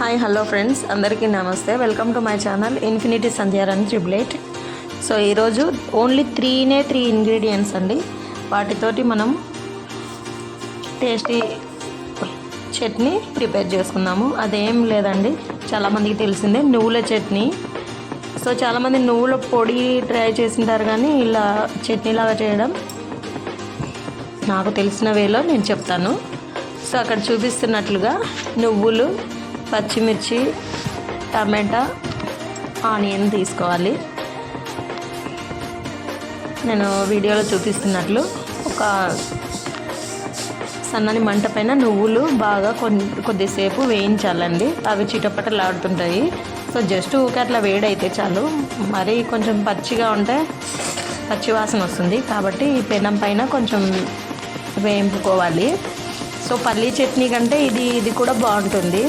Hi hello friends. అందరికీ నమస్తే. Welcome to my channel infinity Sandhyarani ట్రిబులేట్ so ఈరోజు only త్రీనే త్రీ ఇంగ్రీడియంట్స్ అండి. వాటితోటి మనం టేస్టీ చట్నీ ప్రిపేర్ చేసుకున్నాము అదేం లేదండి. చాలామందికి తెలిసిందే నువ్వుల చట్నీ. సో చాలామంది నువ్వుల పొడి ట్రై చేసింటారు కానీ ఇలా చట్నీలాగా చేయడం నాకు తెలిసిన వేలో నేను చెప్తాను. సో అక్కడ చూపిస్తున్నట్లుగా నువ్వులు పచ్చిమిర్చి టమాటా ఆనియన్ తీసుకోవాలి. నేను వీడియోలో చూపిస్తున్నట్లు ఒక సన్నని మంట పైన నువ్వులు బాగా కొన్ని కొద్దిసేపు వేయించాలండి. అవి చిటపటలాడుతుంటాయి. సో జస్ట్ ఊకే అట్లా వేడైతే చాలు. మరీ కొంచెం పచ్చిగా ఉంటే పచ్చి వాసన వస్తుంది. కాబట్టి ఈ పెనం పైన కొంచెం వేయింపుకోవాలి. సో పల్లీ చట్నీ కంటే ఇది ఇది కూడా బాగుంటుంది.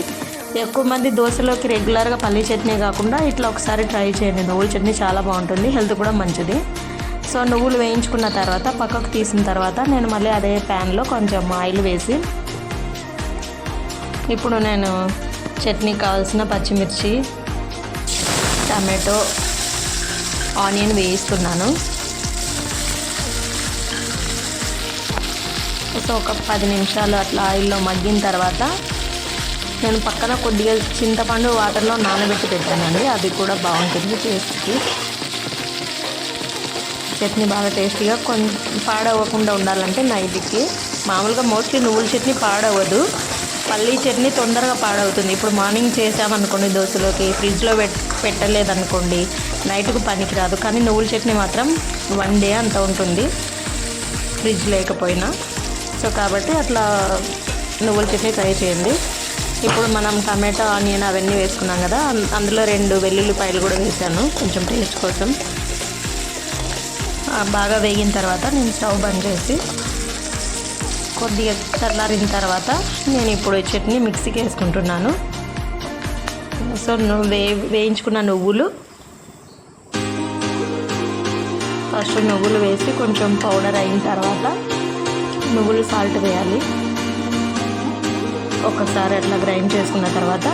ఎక్కువ మంది దోశలోకి రెగ్యులర్గా పల్లీ చట్నీ కాకుండా ఇట్లా ఒకసారి ట్రై చేయండి. నువ్వుల చట్నీ చాలా బాగుంటుంది. హెల్త్ కూడా మంచిది. సో నువ్వులు వేయించుకున్న తర్వాత పక్కకు తీసిన తర్వాత నేను మళ్ళీ అదే ప్యాన్లో కొంచెం ఆయిల్ వేసి ఇప్పుడు నేను చట్నీ కావాల్సిన పచ్చిమిర్చి టమాటో ఆనియన్ వేయిస్తున్నాను. సో ఒక పది నిమిషాలు అట్లా ఆయిల్లో మగ్గిన తర్వాత నేను పక్కన కొద్దిగా చింతపండు వాటర్లో నానబెట్టి పెట్టానండి. అది కూడా బాగుంటుంది టేస్ట్కి. చట్నీ బాగా టేస్టీగా కొంచెం పాడవ్వకుండా ఉండాలంటే నైట్కి. మామూలుగా మోస్ట్లీ నువ్వుల చట్నీ పాడవ్వదు. పల్లీ చట్నీ తొందరగా పాడవుతుంది. ఇప్పుడు మార్నింగ్ చేసామనుకోండి దోశలోకి ఫ్రిడ్జ్లో పెట్ పెట్టలేదనుకోండి నైట్కు పనికి రాదు కానీ నువ్వుల చట్నీ మాత్రం వన్ డే అంత ఉంటుంది. ఫ్రిడ్జ్ లేకపోయినా. సో కాబట్టి అట్లా నువ్వుల చట్నీ ట్రై చేయండి. ఇప్పుడు మనం టమాటా ఆనియన్ అవన్నీ వేసుకున్నాం కదా అందులో రెండు వెల్లుల్లిపాయలు కూడా వేసాను కొంచెం టేస్ట్ కోసం. బాగా వేగిన తర్వాత నేను స్టవ్ బంద్ చేసి కొద్దిగా చల్లారిన తర్వాత నేను ఇప్పుడు ఈ చట్నీ మిక్సీకి వేసుకుంటున్నాను. సో నువ్వు వే వేయించుకున్న నువ్వులు ఫస్ట్ నువ్వులు వేసి కొంచెం పౌడర్ అయిన తర్వాత నువ్వులు సాల్ట్ వేయాలి. ఒకసారి అట్లా గ్రైండ్ చేసుకున్న తర్వాత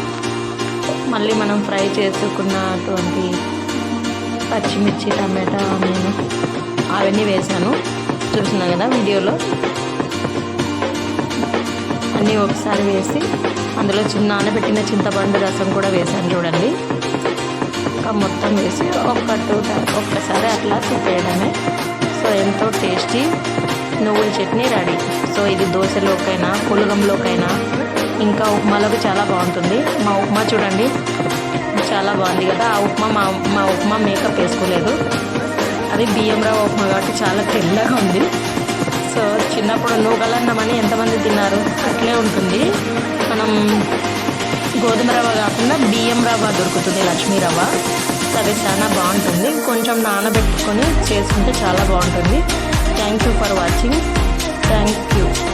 మళ్ళీ మనం ఫ్రై చేసుకున్నటువంటి పచ్చిమిర్చి టమాటా నేను అవన్నీ వేసాను. చూస్తున్నాను కదా వీడియోలో? అన్నీ ఒకసారి వేసి అందులో చిన్న నానబెట్టిన చింతపండు రసం కూడా వేసాను చూడండి. ఇంకా మొత్తం వేసి ఒక టూ ఒక్కసారి అట్లా తిప్పేయడమే. సో ఎంతో టేస్టీ. నువ్వుల చట్నీ రెడీ. సో ఇది దోశలోకైనా పులగంలోకైనా ఇంకా ఉప్మాలోకి చాలా బాగుంటుంది. మా ఉప్మా చూడండి. చాలా బాగుంది కదా. ఆ ఉప్మా మా మా ఉప్మా మేకప్ వేసుకోలేదు. అది బియ్యం రవ్వ ఉప్మా కాబట్టి చాలా తెల్లగా ఉంది. సో చిన్నప్పుడు నూగలన్నమని ఎంతమంది తిన్నారు? అట్లే ఉంటుంది. మనం గోధుమ రవ్వ కాకుండా బియ్యం రవ్వ దొరుకుతుంది లక్ష్మీ రవ్వ. అది చాలా బాగుంటుంది. కొంచెం నానబెట్టుకొని చేసుకుంటే చాలా బాగుంటుంది. Thank you for watching thank you